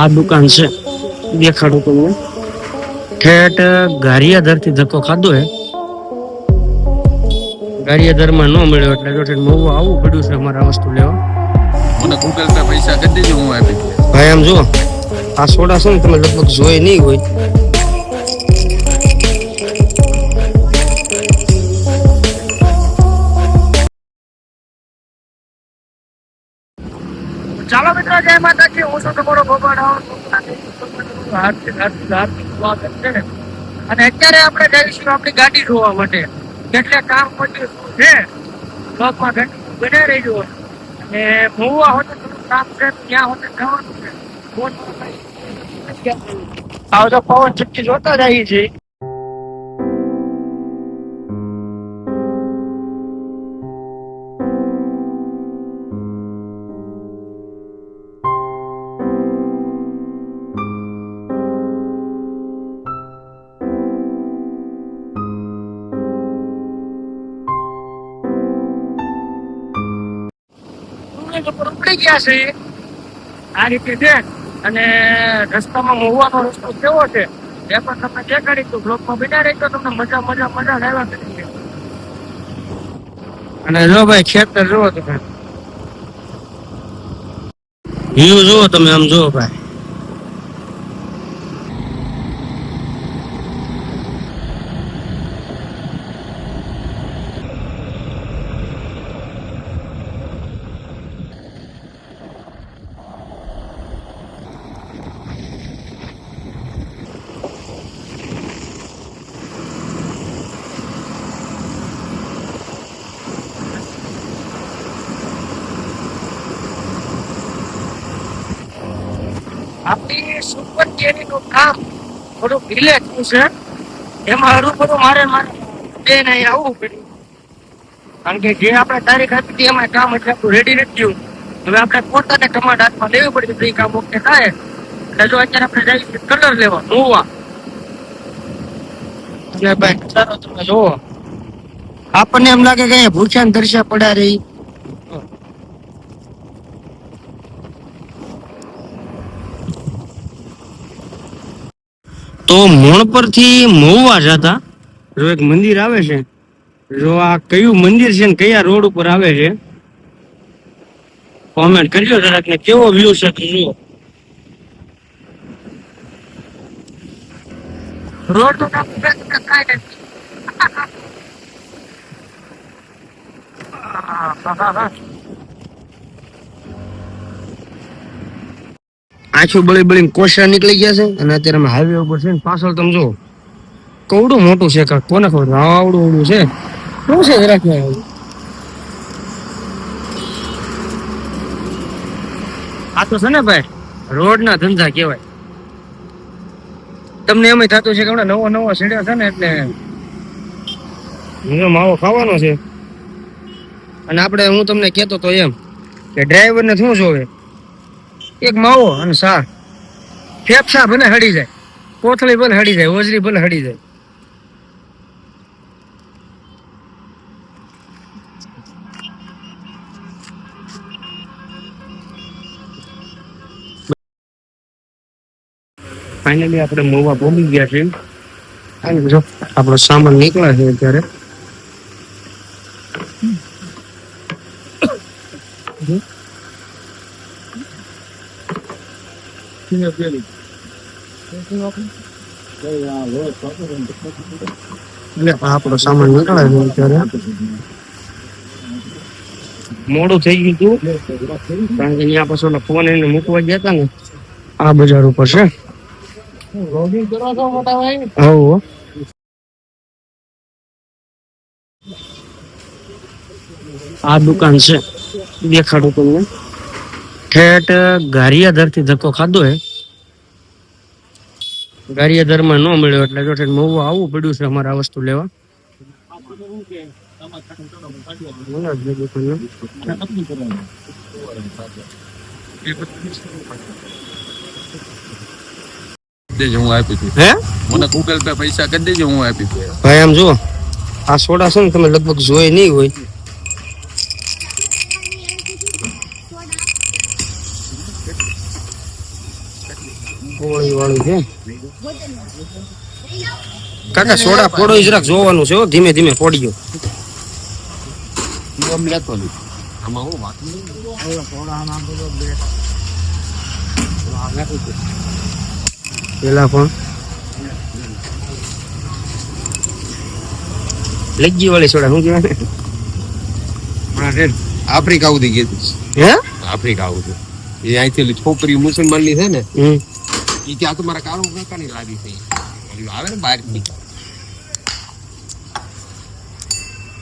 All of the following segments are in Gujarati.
આ દુકાન છે. દેખાડું તમને. ઠેઠ ગારિયાધરથી ધક્કો ખાધો હે? ગારિયાધરમાં ન મળ્યો એટલે જો ઠેઠ મોવું આવવું પડ્યું છે અમારા વસ્તુ લેવા. મને ગૂગલ પે પૈસા કરી દેજો હું આપી ભાઈ આમ જુઓ. આ સોડા છે ને તમે લગભગ જોઈ નહીં હોય. ચાલો મિત્રો હું છું તમારો ભગવાન. છે અને અત્યારે આપણે જઈશું આપણી ગાડી જોવા માટે. કેટલે કામ પછી છે બ્લોકમાં ઘંટી બને રહેજો. અને મોવા થોડું કામ છે, ત્યાં હોતે જવાનું છે. આવ પવન ચક્કી જોતા જાય છે ઉપડી ગયા છે. આ રીતે છે અને રસ્તામાં મોવાનો રસ્તો કેવો છે? એ પણ તમને દેખાડી તો બ્લોકમાં બેઠા રહી તો તમને મજા મજા મજા લેવા કરી અને જો ભાઈ, ખેતર જુઓ તમે વ્યૂ જુઓ તમે, આમ જુઓ ભાઈ. આપણી સુપર કેરી નું કામ થોડું ઢીલે થયું છે. એમાં હરું મારે મારે બેન અહીં આવવું પડ્યું. કારણ કે જે આપણે તારીખ આપી હતી એમાં કામ એટલે આપણું રેડી નથી થયું. હવે આપણે પોતાને કમાન્ડ હાથમાં લેવી પડી તો એ કામ ઓકે થાય. એટલે જો અત્યારે આપણે જઈએ કલર લેવા મૂવા એટલે ભાઈ, ચાલો તમે જુઓ આપણને એમ લાગે કે અહીંયા ભૂખ્યા ને દર્શા પડ્યા રહી. તો મોણ પરથી મહુવા જતા? જો એક મંદિર આવે છે જો આ કયું મંદિર છે ને કયા રોડ ઉપર આવે છે કોમેન્ટ કરજો જરાક ને કેવો વ્યૂ છે તો જુઓ. રોડ તો આંખો બળી બળીને કોશરા નીકળી ગયા છે. અને અત્યારે અમે હાઈવે ઉપર છે ને પાછળ તમે જો કવડું મોટું છે કાંઈક કોને ખબર? આવડું આવડું છે. શું છે જરાક આ તો છે ને ભાઈ રોડ ના ધંધા કહેવાય. તમને એમ થતું છે કે હમણાં નવો નવો સીડ્યો છે ને એટલે માવો ખાવાનો છે. અને આપણે હું તમને કહેતો તો એમ કે ડ્રાઈવર ને શું જોવે? એક માવો અને સા ફેફસા ભલે હડી જાય, કોથળી ભલે હડી જાય, ઓજરી ભલે હડી જાય. ફાઇનલી આપણે મોવા પહોંચી ગયા છે આપણો સામાન નીકળે છે અત્યારે. એટલે આ આપણો સામાન નીકળે છે અત્યારે. મોડું થઈ ગયું હતું કારણ કે અહીંયા પાછો ફોન એને મૂકવા ગયા હતા ને. આ બજાર ઉપર છે. હો આ દુકાન છે. દેખાડું તમને. ઠેઠ ગારિયાધરથી ધક્કો ખાધો હે? ગારિયાધરમાં ન મળ્યો એટલે જો ઠેઠ મોવું આવવું પડ્યું છે અમારે આ વસ્તુ લેવા. જ હું આપી દઉં. હે? મને ગૂગલ પે પૈસા કરી દેજો હું આપી દઉં. ભાઈ આમ જુઓ. આ સોડા છે ને તમે લગભગ જોઈ નહીં હોય. ગોળી વાળું છે. કાકા સોડા ફોડો જરાક જોવાનું છે ધીમે ધીમે ફોડીયો ગયો લેતો નહીં. આમાં હું વાત પેલા પણ. લજ્જી વાળી સોડા શું કહેવાય આફ્રિકા સુધી ગઈ હે? આફ્રિકા સુધી. એ અહીંથી છોકરી મુસલમાનની છે ને હમ. એ ત્યાં તો મારા કાળો કાકાની લાદી થઈ ઓલી આવે ને બહાર. ની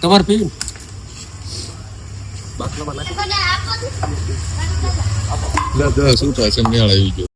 તમારે પીવું? બાટલામાં નાખી. દસ શું થશે મેળ આવી ગયો.